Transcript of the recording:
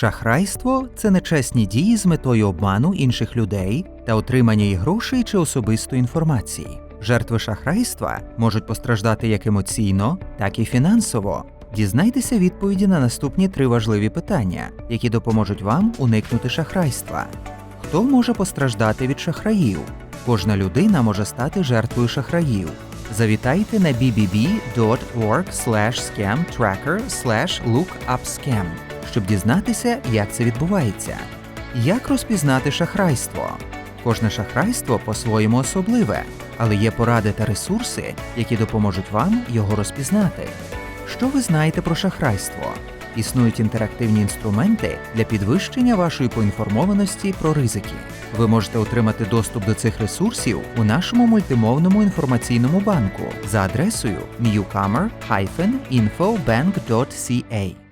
Шахрайство це нечесні дії з метою обману інших людей та отримання їх грошей чи особистої інформації. Жертви шахрайства можуть постраждати як емоційно, так і фінансово. Дізнайтеся відповіді на наступні три важливі питання, які допоможуть вам уникнути шахрайства. Хто може постраждати від шахраїв? Кожна людина може стати жертвою шахраїв. Завітайте на bbb.org scam tracker lookupscam, щоб дізнатися, як це відбувається. Як розпізнати шахрайство? Кожне шахрайство по-своєму особливе, але є поради та ресурси, які допоможуть вам його розпізнати. Що ви знаєте про шахрайство? Існують інтерактивні інструменти для підвищення вашої поінформованості про ризики. Ви можете отримати доступ до цих ресурсів у нашому мультимовному інформаційному банку за адресою newcomer-infobank.ca.